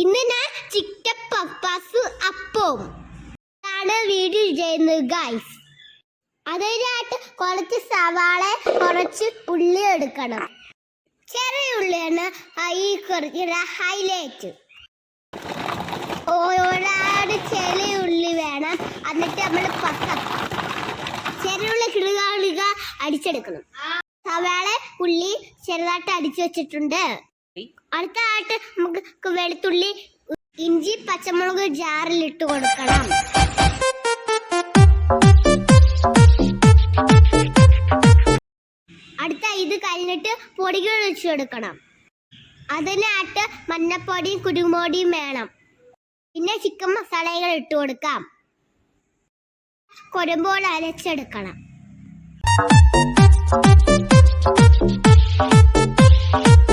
ഇന്ന് ഞാൻ ചിക്കൻ പപ്പാസ് അപ്പവും ആണ് വീഡിയോ ചെയ്യുന്നത് ഗൈസ് അതിനായിട്ട് കുറച്ച് സവാള കുറച്ച് ഉള്ളി എടുക്കണം. ചെറിയ ഉള്ളിയാണ് ഈ കുറച്ച് ഹൈലൈറ്റ് ഓരോട് ചെറിയ ഉള്ളി വേണം. എന്നിട്ട് നമ്മൾ പക്ക ചെറിയ ഉള്ളി കിളുക അടിച്ചെടുക്കണം. സവാള ഉള്ളി ചെറുതായിട്ട് അടിച്ചു വെച്ചിട്ടുണ്ട്. അടുത്തതായിട്ട് നമുക്ക് വെളുത്തുള്ളി ഇഞ്ചി പച്ചമുളക് ജാറിൽ ഇട്ട് കൊടുക്കണം. അടുത്ത ഇത് കഴിഞ്ഞിട്ട് പൊടികൾ വെച്ച് കൊടുക്കണം. അതിനായിട്ട് മഞ്ഞപ്പൊടിയും കുരുമുടിയും വേണം. പിന്നെ ചിക്കൻ മസാലകൾ ഇട്ട് കൊടുക്കാം. കൊരമ്പോൾ അരച്ചെടുക്കണം. Thank വെള്ളം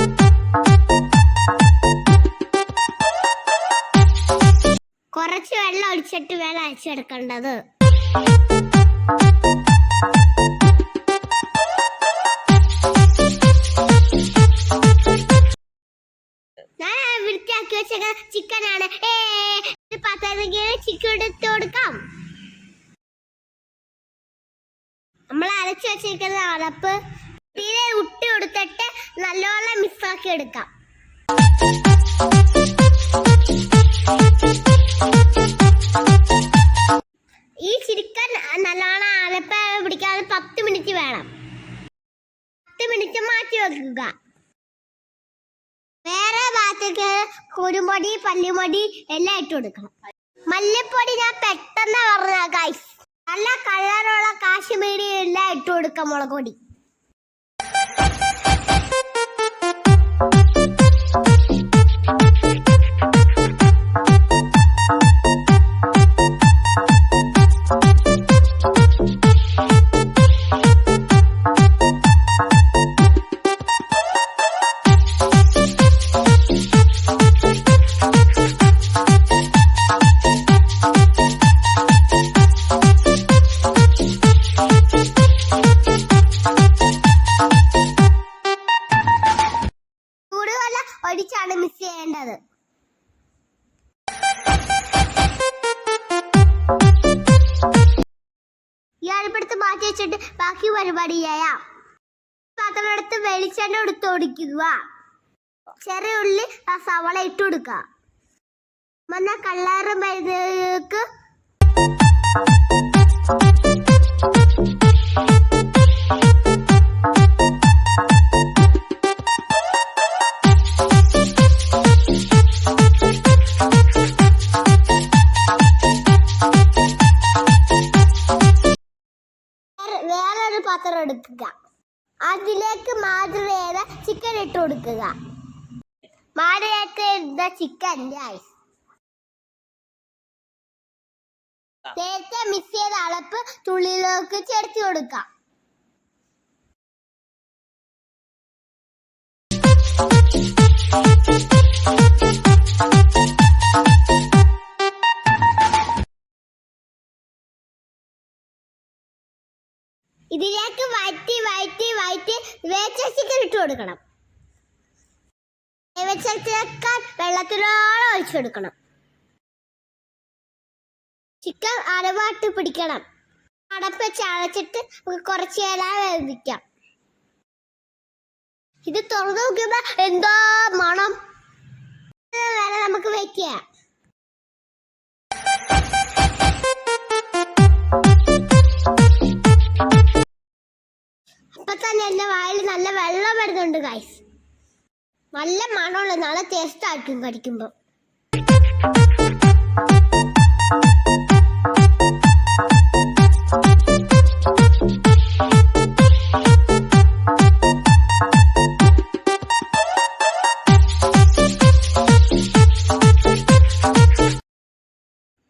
ഒഴിച്ചിട്ട് വേണം അയച്ചെടുക്കേണ്ടത് ഞാൻ വൃത്തിയാക്കി വെച്ച ചിക്കനാണ്. ഏ പത്തരക്ക് ചിക്കൻ എടുത്ത് കൊടുക്കാം. നമ്മൾ അരച്ചു വെച്ചിരിക്കുന്ന അടപ്പ് തീരെ ഉട്ടി കൊടുത്തിട്ട് നല്ലോണം മിക്സാക്കി എടുക്കാം. ഈ ചിരിക്കൻ നല്ലോണം അലപ്പ പിടിക്കാതെ പത്ത് മിനിറ്റ് വേണം. പത്ത് മിനിറ്റ് മാറ്റി വെക്കുക. വേറെ ഭാഗത്തേക്ക് കുരുമുടി പല്ലിമുടി എല്ലാം ഇട്ട് കൊടുക്കണം. മല്ലിപ്പൊടി ഞാൻ പെട്ടെന്ന് പറഞ്ഞ ഗൈസ് നല്ല കളറുള്ള കാശ്മീരി എല്ലാം ഇട്ട് കൊടുക്കാം മുളക് പൊടി മാറ്റി വെച്ചിട്ട് ബാക്കി പരിപാടി ചെയ്യാം പാത്രം എടുത്ത് വെളിച്ചെണ്ണ എടുത്ത് ഒടിക്കുക. ചെറിയ ഉള്ളി ആ സവള ഇട്ട് കൊടുക്കുക. മഞ്ഞ കള്ളാറ് മരുന്നേക്ക് മാതിരേത ചിക്കൻ ഇട്ട് കൊടുക്കുക. മാതിരയൊക്കെ ഇടുന്ന ചിക്കൻ ഐസ് നേരത്തെ മിക്സ് ചെയ്ത അളപ്പ് തുള്ളിയിലേക്ക് ചേർത്ത് കൊടുക്കാം. ഇതിലേക്ക് വഴറ്റി വഴറ്റി വഴറ്റി വേച്ചച്ചിക്കൻ ഇട്ട് കൊടുക്കണം. വെള്ളത്തിലോളം ഒഴിച്ചു കൊടുക്കണം. ചിക്കൻ അരവാട്ട് പിടിക്കണം. അടപ്പ് അടച്ചിട്ട് നമുക്ക് കുറച്ച് നേരം വേവിക്കാം. ഇത് തുറന്നു നോക്കുമ്പോ എന്തോ എന്റെ വായിൽ നല്ല വെള്ളം വരുന്നുണ്ട് ഗൈസ് നല്ല മണമുള്ള നല്ല ടേസ്റ്റ് ആയിരിക്കും കടിക്കുമ്പോ.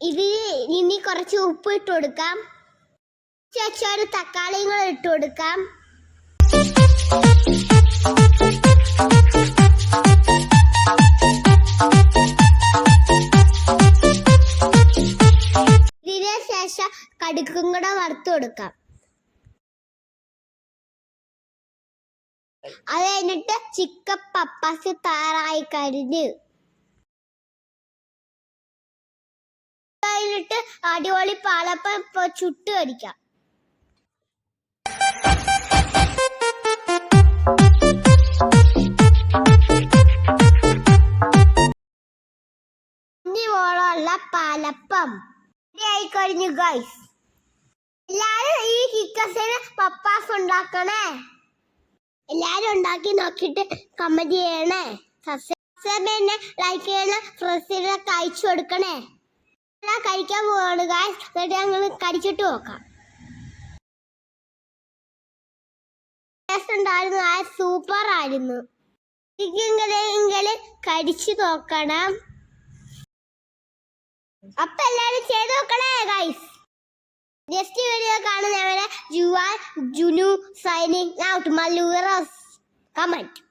ഇതിൽ ഇനി കുറച്ച് ഉപ്പ് ഇട്ട് കൊടുക്കാം. ചേച്ചി ഒരു തക്കാളിയും കൂടെ ഇട്ട് കൊടുക്കാം. ശേഷം കടുക്കും കൂടെ വറുത്ത് കൊടുക്കാം. അത് കഴിഞ്ഞിട്ട് ചിക്കൻ പപ്പാസ് തയ്യാറായി കഴിഞ്ഞു. കഴിഞ്ഞിട്ട് അടിപൊളി ചുട്ടു ചുട്ട് കടിക്കാം ഗൈസ് എല്ലാരും ഈ കിക്കസിന് പപ്പാസ് ഉണ്ടാക്കണേ. എല്ലാരും ഉണ്ടാക്കി നോക്കിട്ട് കമന്റ് ചെയ്യണേ. സബ്സ്ക്രൈബ് ലൈക്ക് ചെയ്യണേ ഫ്രണ്ട്സിനൊക്കെ അയച്ചു കൊടുക്കണേ. എല്ലാം കഴിക്കാൻ പോവാണ് ഗൈസ് എന്നിട്ട് ഞങ്ങൾ കടിച്ചിട്ട് നോക്കാം. ഉണ്ടായിരുന്നു ആ സൂപ്പർ ആയിരുന്നു. ഇങ്ങനെ കടിച്ചു നോക്കണം. അപ്പൊ എല്ലാരും ചെയ്ത് നോക്കണേ ഗൈസ് നെക്സ്റ്റ് വീഡിയോ കാണുന്നവരെ ജുവാൻ ജുനു സൈനിങ് ഔട്ട് മല്ലൂറസ് കമന്റ്